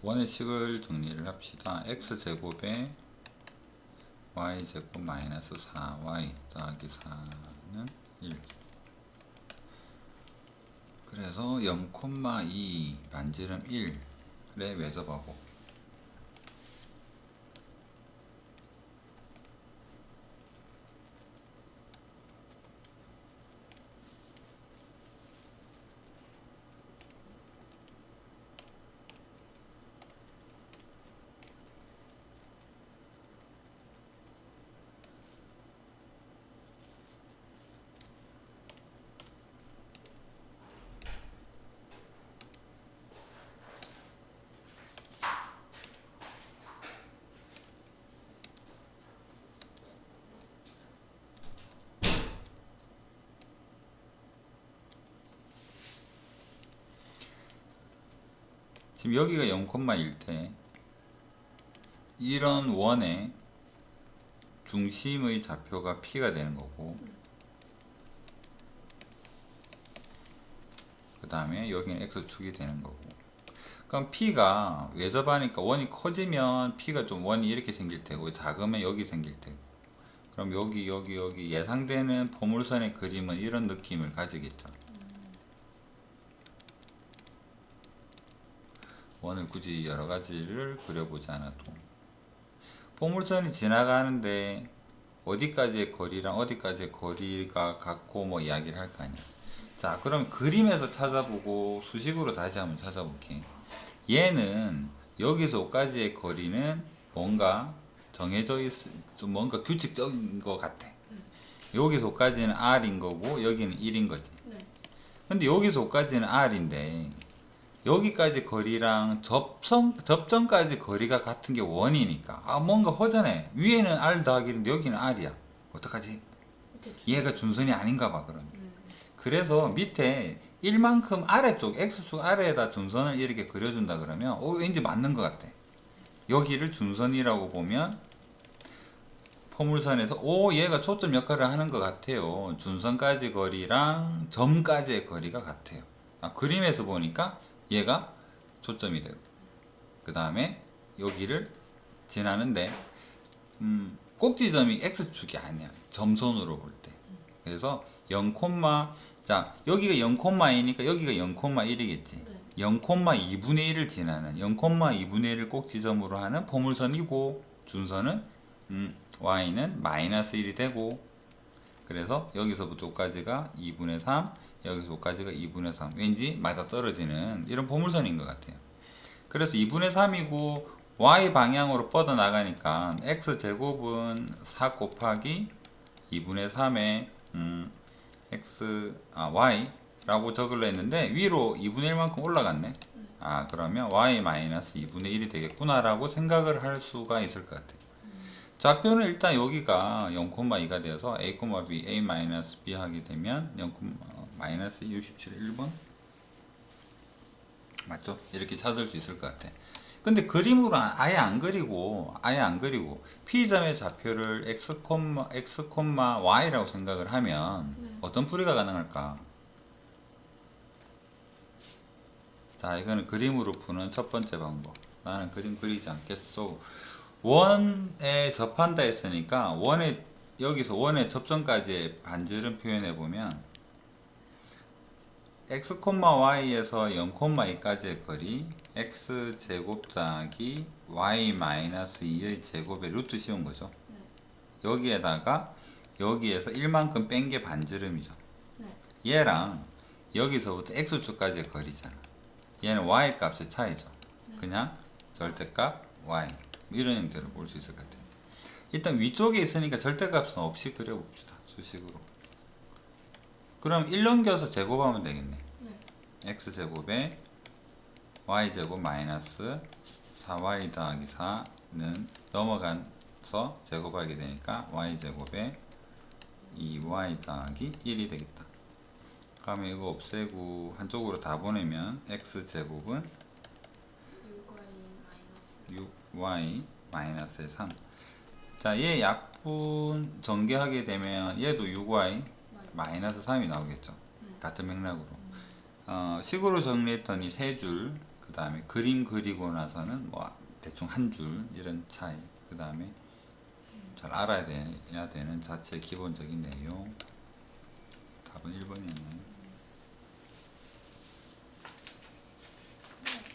원의 식을 정리를 합시다. x제곱에 y제곱 마이너스 4y 더하기 4는 1 그래서 0,2 반지름 1에 매접하고 지금 여기가 0,1대 이런 원의 중심의 좌표가 P가 되는 거고 그 다음에 여기는 X축이 되는 거고. 그럼 P가 외접하니까 원이 커지면 P가 좀 원이 이렇게 생길 테고 작으면 여기 생길 테고. 그럼 여기 여기 여기 예상되는 포물선의 그림은 이런 느낌을 가지겠죠 원을 굳이 여러 가지를 그려보지 않아도 포물선이 지나가는데 어디까지의 거리랑 어디까지의 거리가 같고 뭐 이야기를 할 거 아니야. 자, 그럼 그림에서 찾아보고 수식으로 다시 한번 찾아볼게. 얘는 여기서 여기까지의 거리는 뭔가 정해져 있, 좀 뭔가 규칙적인 것 같아. 여기서 여기까지는 R인 거고 여기는 1인 거지. 네. 근데 여기서 여기까지는 R인데 여기까지 거리랑 접선 접점까지 거리가 같은 게 원이니까. 아 뭔가 허전해. 위에는 R 더하기 1인데 여기는 R이야. 어떡하지? 얘가 준선이 아닌가 봐 그러니 그래서 밑에 1만큼 아래쪽 x축 아래에다 준선을 이렇게 그려준다 그러면 어 왠지 맞는 것 같아. 여기를 준선이라고 보면 포물선에서 오 얘가 초점 역할을 하는 것 같아요. 준선까지 거리랑 점까지의 거리가 같아요. 아, 그림에서 보니까 얘가 초점이 되고 그 다음에 여기를 지나는데 음, 꼭지점이 x축이 아니야. 점선으로 볼 때. 그래서 0, 자 여기가 0,2니까 여기가 0,1이겠지. 네. 0,2분의 1을 지나는 0,2분의 1을 꼭지점으로 하는 포물선이고 준선은 음, y는 마이너스 1이 되고 그래서 여기서부터 여기까지가 2분의 3 여기서 여기까지가 2분의 3 왠지 맞아 떨어지는 이런 포물선인 것 같아요 그래서 2분의 3이고 y 방향으로 뻗어 나가니까 x 제곱은 4 곱하기 2분의 3에 음, x 아 y라고 적으려 했는데 위로 2분의 1만큼 올라갔네. 아 그러면 y 마이너스 2분의 1이 되겠구나라고 생각을 할 수가 있을 것 같아요. 좌표는 일단 여기가 0,2가 되어서 a, b, a 마이너스 b 하게 되면 0, 어, 마이너스 67 1번 맞죠? 이렇게 찾을 수 있을 것 같아. 근데 그림으로 아- 아예 안 그리고 아예 안 그리고 P점의 좌표를 x, x, y라고 생각을 하면 어떤 풀이가 가능할까? 자, 이거는 그림으로 푸는 첫 번째 방법. 나는 그림 그리지 않겠소. 원에 접한다 했으니까 원에 여기서 원의 접점까지의 반지름 표현해 보면 x, y에서 0,2까지의 거리 x 제곱 더하기 y 마이너스 2의 제곱의 루트 씌운 거죠. 여기에다가 여기에서 1만큼 뺀 게 반지름이죠. 네. 얘랑 여기서부터 x축까지의 거리잖아. 얘는 y 값의 차이죠. 그냥 절대값 y 이런 형태로 볼수 있을 것 같아요. 일단 위쪽에 있으니까 절대값은 없이 그려봅시다. 수식으로. 그럼 1 넘겨서 제곱하면 되겠네. 네. x 제곱에 y 제곱 마이너스 4y 더하기 4는 넘어가서 제곱하게 되니까 y 제곱에 2y 더하기 1이 되겠다. 그러면 이거 없애고 한쪽으로 다 보내면 x 제곱은 6y 마이너스의 3. 자, 얘 약분 전개하게 되면 얘도 6y 마이너스 3이 나오겠죠. 같은 맥락으로. 어, 식으로 정리했더니 세 줄, 그 다음에 그림 그리고 나서는 뭐 대충 한 줄 이런 차이 그 다음에 잘 알아야 되는 자체 기본적인 내용 답은 1번이었네요